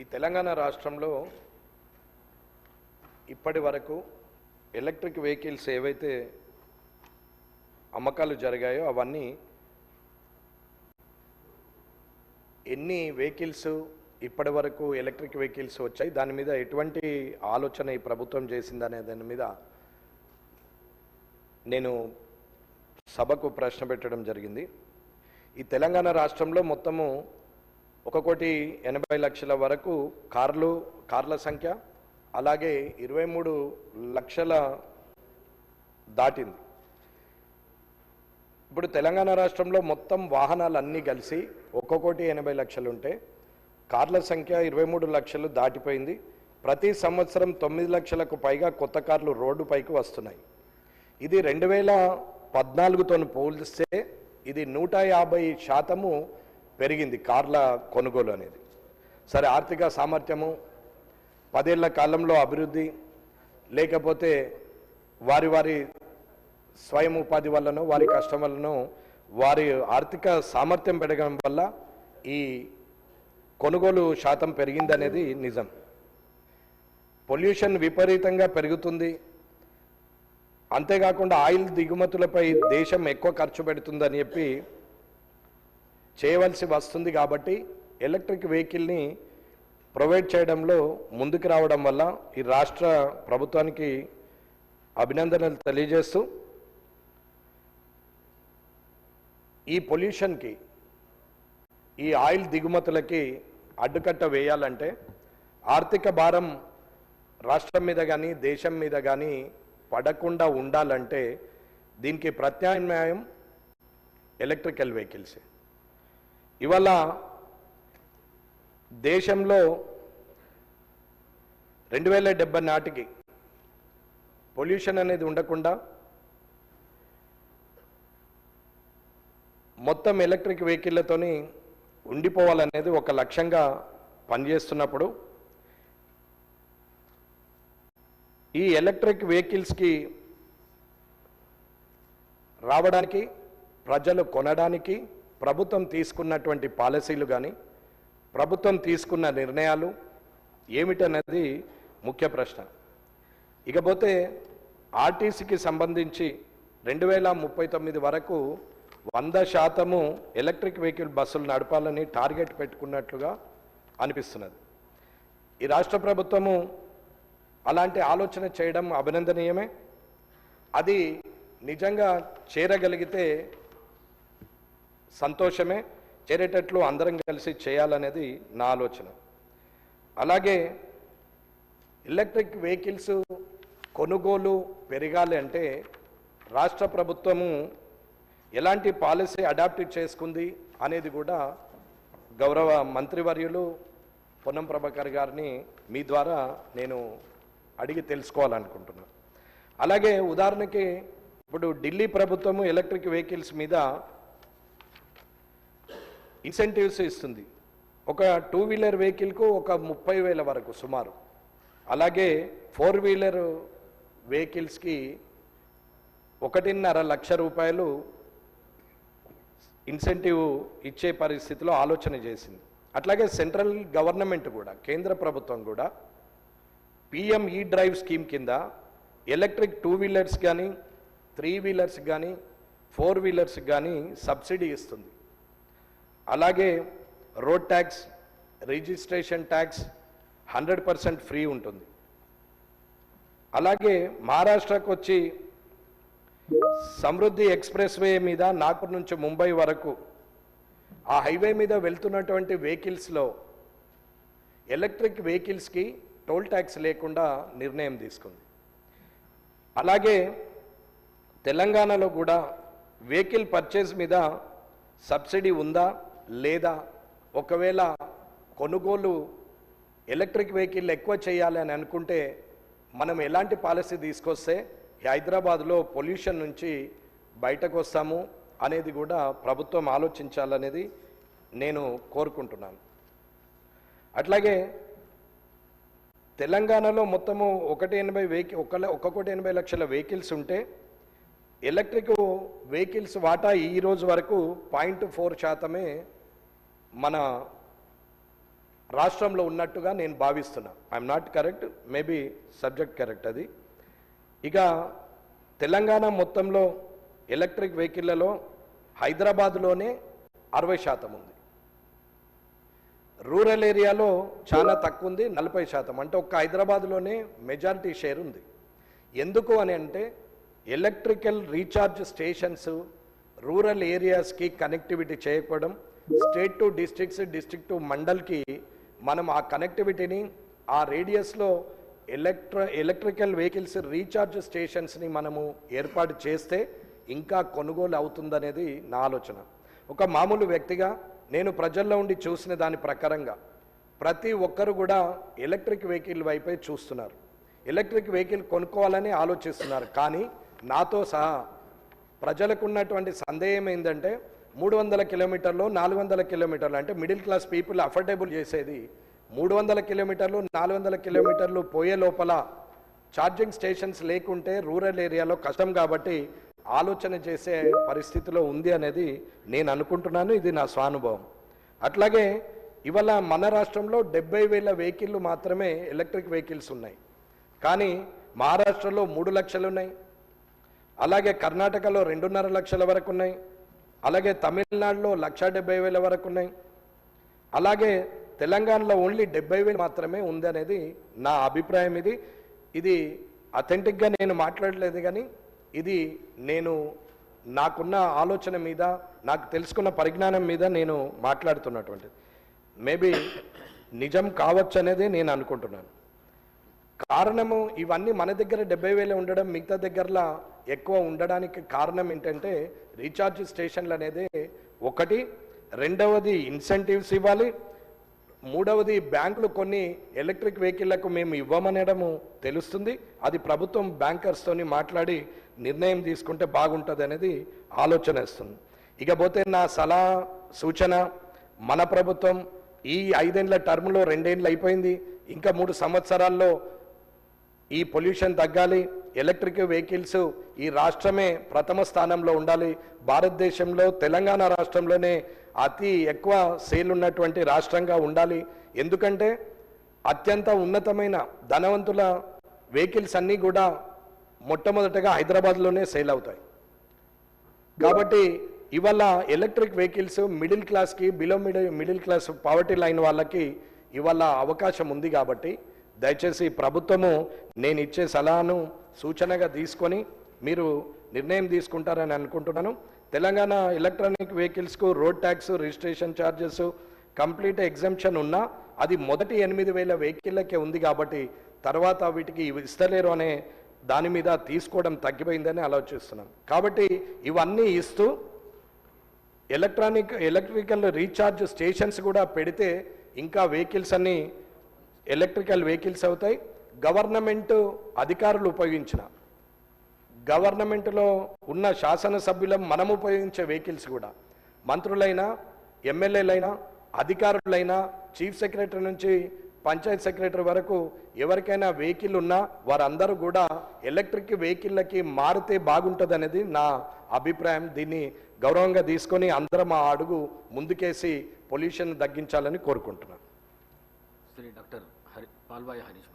ఈ తెలంగాణ రాష్ట్రంలో ఇప్పటి వరకు ఎలక్ట్రిక్ వెహికల్స్ ఏవైతే అమ్మకాలు జరిగాయో అవన్నీ ఎన్ని వెహికల్స్ ఇప్పటి వరకు ఎలక్ట్రిక్ వెహికల్స్ వచ్చాయి దాని మీద ఎటువంటి ఆలోచన ఈ ప్రభుత్వం చేసిందనే దాని మీద నేను సభకు ప్రశ్న పెట్టడం జరిగింది. ఈ తెలంగాణ రాష్ట్రంలో మొత్తము ఒక కోటి ఎనభై లక్షల వరకు కార్లు కార్ల సంఖ్య అలాగే ఇరవై మూడు లక్షల దాటింది. ఇప్పుడు తెలంగాణ రాష్ట్రంలో మొత్తం వాహనాలు అన్నీ కలిసి ఒక్క కోటి ఎనభై లక్షలు ఉంటే కార్ల సంఖ్య ఇరవై మూడు లక్షలు దాటిపోయింది. ప్రతి సంవత్సరం తొమ్మిది లక్షలకు పైగా కొత్త కార్లు రోడ్డుపైకి వస్తున్నాయి. ఇది రెండు వేల పద్నాలుగుతో పోలిస్తే ఇది నూట యాభై శాతము పెరిగింది కార్ల కొనుగోలు అనేది. సరే ఆర్థిక సామర్థ్యము పదేళ్ళ కాలంలో అభివృద్ధి లేకపోతే వారి వారి స్వయం ఉపాధి వల్లనో వారి కష్టం వల్లనో వారి ఆర్థిక సామర్థ్యం పెరగడం వల్ల ఈ కొనుగోలు శాతం పెరిగిందనేది నిజం. పొల్యూషన్ విపరీతంగా పెరుగుతుంది. అంతేకాకుండా ఆయిల్ దిగుమతులపై దేశం ఎక్కువ ఖర్చు పెడుతుందని చెప్పి చేయవలసి వస్తుంది కాబట్టి ఎలక్ట్రిక్ వెహికల్ని ప్రొవైడ్ చేయడంలో ముందుకు రావడం వల్ల ఈ రాష్ట్ర ప్రభుత్వానికి అభినందనలు తెలియజేస్తూ ఈ పొల్యూషన్కి ఈ ఆయిల్ దిగుమతులకి అడ్డుకట్ట వేయాలంటే ఆర్థిక భారం రాష్ట్రం మీద కానీ దేశం మీద కానీ పడకుండా ఉండాలంటే దీనికి ప్రత్యామ్నాయం ఎలక్ట్రికల్ వెహికల్స్. ఇవాళ దేశంలో రెండు వేల డెబ్బై నాటికి పొల్యూషన్ అనేది ఉండకుండా మొత్తం ఎలక్ట్రిక్ వెహికల్లతోని ఉండిపోవాలనేది ఒక లక్ష్యంగా పనిచేస్తున్నప్పుడు ఈ ఎలక్ట్రిక్ వెహికల్స్కి రావడానికి ప్రజలు కొనడానికి ప్రభుత్వం తీసుకున్నటువంటి పాలసీలు కానీ ప్రభుత్వం తీసుకున్న నిర్ణయాలు ఏమిటన్నది ముఖ్య ప్రశ్న. ఇకపోతే ఆర్టీసీకి సంబంధించి రెండు వేల ముప్పై తొమ్మిది వరకు వంద శాతము ఎలక్ట్రిక్ వెహికల్ బస్సులు నడపాలని టార్గెట్ పెట్టుకున్నట్లుగా అనిపిస్తున్నది. ఈ రాష్ట్ర ప్రభుత్వము అలాంటి ఆలోచన చేయడం అభినందనీయమే. అది నిజంగా చేరగలిగితే సంతోషమే చేరేటట్లు అందరం కలిసి చేయాలనేది నా ఆలోచన. అలాగే ఎలక్ట్రిక్ వెహికల్స్ కొనుగోలు పెరగాలి అంటే రాష్ట్ర ప్రభుత్వము ఎలాంటి పాలసీ అడాప్ట్ చేసుకుంది అనేది కూడా గౌరవ మంత్రివర్యులు పొన్నం ప్రభాకర్ గారిని మీ ద్వారా నేను అడిగి తెలుసుకోవాలనుకుంటున్నాను అలాగే ఉదాహరణకి ఇప్పుడు ఢిల్లీ ప్రభుత్వము ఎలక్ట్రిక్ వెహికల్స్ మీద ఇన్సెంటివ్స్ ఇస్తుంది. ఒక టూ వీలర్ వెహికల్కు ఒక ముప్పై వేల వరకు సుమారు. అలాగే ఫోర్ వీలర్ వెహికల్స్కి ఒకటిన్నర లక్ష రూపాయలు ఇన్సెంటివ్ ఇచ్చే పరిస్థితిలో ఆలోచన చేసింది. అట్లాగే సెంట్రల్ గవర్నమెంట్ కూడా కేంద్ర ప్రభుత్వం కూడా పిఎం ఈ డ్రైవ్ స్కీమ్ కింద ఎలక్ట్రిక్ టూ వీలర్స్ కానీ త్రీ వీలర్స్ కానీ ఫోర్ వీలర్స్ కానీ సబ్సిడీ ఇస్తుంది. అలాగే road tax registration tax hundred percent free ఉంటుంది. అలాగే మహారాష్ట్రకు వచ్చి సమృద్ధి ఎక్స్ప్రెస్ వే మీద నాగపూర్ నుంచి ముంబై వరకు ఆ హైవే మీద వెళ్తున్నటువంటి వెహికల్స్లో ఎలక్ట్రిక్ వెహికల్స్కి టోల్ ట్యాక్స్ లేకుండా నిర్ణయం తీసుకుంది. అలాగే తెలంగాణలో కూడా వెహికల్ పర్చేజ్ మీద సబ్సిడీ ఉందా? లేదా ఒకవేళ కొనుగోలు ఎలక్ట్రిక్ వెహికల్ ఎక్కువ చేయాలి అని అనుకుంటే మనం ఎలాంటి పాలసీ తీసుకొస్తే హైదరాబాద్లో పొల్యూషన్ నుంచి బయటకు వస్తాము అనేది కూడా ప్రభుత్వం ఆలోచించాలనేది నేను కోరుకుంటున్నాను. అట్లాగే తెలంగాణలో మొత్తము ఒకటి ఎనభై వెహికల్ ఒక ఒక కోటి ఎనభై లక్షల వెహికల్స్ ఉంటే ఎలక్ట్రిక్ వెహికల్స్ వాటా ఈ రోజు వరకు పాయింట్ ఫోర్ శాతమే మన రాష్ట్రంలో ఉన్నట్టుగా నేను భావిస్తున్నా. I'm not correct maybe subject correct అది. ఇక తెలంగాణ మొత్తంలో ఎలక్ట్రిక్ వెహికల్లలో హైదరాబాద్లోనే అరవై శాతం ఉంది. రూరల్ ఏరియాలో చాలా తక్కువ ఉంది నలభై శాతం. అంటే ఒక్క హైదరాబాద్లోనే మెజారిటీ షేర్ ఉంది. ఎందుకు అని అంటే ఎలక్ట్రికల్ రీఛార్జ్ స్టేషన్స్ రూరల్ ఏరియాస్కి కనెక్టివిటీ చేయకపోవడం state to districts district to మండల్కి మనం ఆ కనెక్టివిటీని ఆ రేడియస్లో ఎలక్ట్ర ఎలక్ట్రికల్ వెహికల్స్ రీఛార్జ్ స్టేషన్స్ని మనము ఏర్పాటు చేస్తే ఇంకా కొనుగోలు అవుతుందనేది నా ఆలోచన. ఒక మామూలు వ్యక్తిగా నేను ప్రజల్లో ఉండి చూసిన దాని ప్రకారంగా ప్రతి ఒక్కరు కూడా ఎలక్ట్రిక్ వెహికల్ వైపే చూస్తున్నారు. ఎలక్ట్రిక్ వెహికల్ కొనుక్కోవాలని ఆలోచిస్తున్నారు. కానీ నాతో సహా ప్రజలకు ఉన్నటువంటి సందేహం ఏంటంటే మూడు వందల కిలోమీటర్లు నాలుగు వందల కిలోమీటర్లు అంటే మిడిల్ క్లాస్ పీపుల్ అఫోర్డబుల్ చేసేది. మూడు వందల కిలోమీటర్లు నాలుగు వందల కిలోమీటర్లు పోయే లోపల ఛార్జింగ్ స్టేషన్స్ లేకుంటే రూరల్ ఏరియాలో కష్టం కాబట్టి ఆలోచన చేసే పరిస్థితిలో ఉంది అనేది నేను అనుకుంటున్నాను. ఇది నా స్వానుభవం. అట్లాగే ఇవాళ మన రాష్ట్రంలో డెబ్బై వేల వెహికల్లు మాత్రమే ఎలక్ట్రిక్ వెహికల్స్ ఉన్నాయి. కానీ మహారాష్ట్రలో మూడు లక్షలు ఉన్నాయి. అలాగే కర్ణాటకలో రెండున్నర లక్షల వరకు ఉన్నాయి. అలాగే తమిళనాడులో లక్ష డెబ్బై వేల వరకు ఉన్నాయి. అలాగే తెలంగాణలో ఓన్లీ డెబ్బై వేలు మాత్రమే ఉంది అనేది నా అభిప్రాయం ఇది. ఇది అథెంటిక్గా నేను మాట్లాడలేదు కానీ ఇది నేను నాకున్న ఆలోచన మీద నాకు తెలుసుకున్న పరిజ్ఞానం మీద నేను మాట్లాడుతున్నటువంటిది. మేబీ నిజం కావచ్చు అనేది నేను అనుకుంటున్నాను. కారణము ఇవన్నీ మన దగ్గర డెబ్బై వేలు ఉండడం మిగతా దగ్గరలా ఎక్కువ ఉండడానికి కారణం ఏంటంటే రీఛార్జ్ స్టేషన్లు అనేది ఒకటి. రెండవది ఇన్సెంటివ్స్ ఇవ్వాలి. మూడవది బ్యాంకులు కొన్ని ఎలక్ట్రిక్ వెహికల్లకు మేము ఇవ్వమనడము తెలుస్తుంది. అది ప్రభుత్వం బ్యాంకర్స్తోని మాట్లాడి నిర్ణయం తీసుకుంటే బాగుంటుంది అనేది ఆలోచన ఇస్తుంది ఇకపోతే నా సలహా సూచన మన ప్రభుత్వం ఈ ఐదేళ్ళ టర్మ్లో రెండేళ్ళు అయిపోయింది. ఇంకా మూడు సంవత్సరాల్లో ఈ పొల్యూషన్ తగ్గాలి ఎలక్ట్రిక్ వెహికల్స్ ఈ రాష్ట్రమే ప్రథమ స్థానంలో ఉండాలి. భారతదేశంలో తెలంగాణ రాష్ట్రంలోనే అతి ఎక్కువ సేల్ ఉన్నటువంటి రాష్ట్రంగా ఉండాలి. ఎందుకంటే అత్యంత ఉన్నతమైన ధనవంతుల వెహికల్స్ అన్నీ కూడా మొట్టమొదటగా హైదరాబాద్లోనే సేల్ అవుతాయి. కాబట్టి ఇవాళ ఎలక్ట్రిక్ వెహికల్స్ మిడిల్ క్లాస్కి below middle middle class poverty line వాళ్ళకి ఇవాళ అవకాశం ఉంది కాబట్టి దయచేసి ప్రభుత్వము నేను ఇచ్చే సలహాను సూచనగా తీసుకొని మీరు నిర్ణయం తీసుకుంటారని అనుకుంటున్నాను. Telangana electronic వెహికల్స్కు road tax registration charges complete exemption ఉన్నా అది మొదటి ఎనిమిది వేల వెహికల్లకే ఉంది కాబట్టి తర్వాత వీటికి ఇస్తలేరు అనే దాని మీద తీసుకోవడం తగ్గిపోయిందని ఆలోచిస్తున్నాం కాబట్టి ఇవన్నీ ఇస్తూ ఎలక్ట్రానిక్ ఎలక్ట్రికల్ రీఛార్జ్ స్టేషన్స్ కూడా పెడితే ఇంకా వెహికల్స్ అన్నీ ఎలక్ట్రికల్ వెహికల్స్ అవుతాయి. గవర్నమెంట్ అధికారులు ఉపయోగించిన గవర్నమెంట్లో ఉన్న శాసనసభ్యులం మనం ఉపయోగించే వెహికల్స్ కూడా. మంత్రులైనా ఎమ్మెల్యేలైనా అధికారులైనా చీఫ్ సెక్రటరీ నుంచి పంచాయత్ సెక్రటరీ వరకు ఎవరికైనా వెహికల్ ఉన్నా వారందరూ కూడా ఎలక్ట్రిక్ వెహికల్లకి మారితే బాగుంటుంది అనేది నా అభిప్రాయం. దీన్ని గౌరవంగా తీసుకొని అందరం ఆ అడుగు ముందుకేసి పొల్యూషన్ తగ్గించాలని కోరుకుంటున్నాను. డాక్టర్ পালবাই হাদিস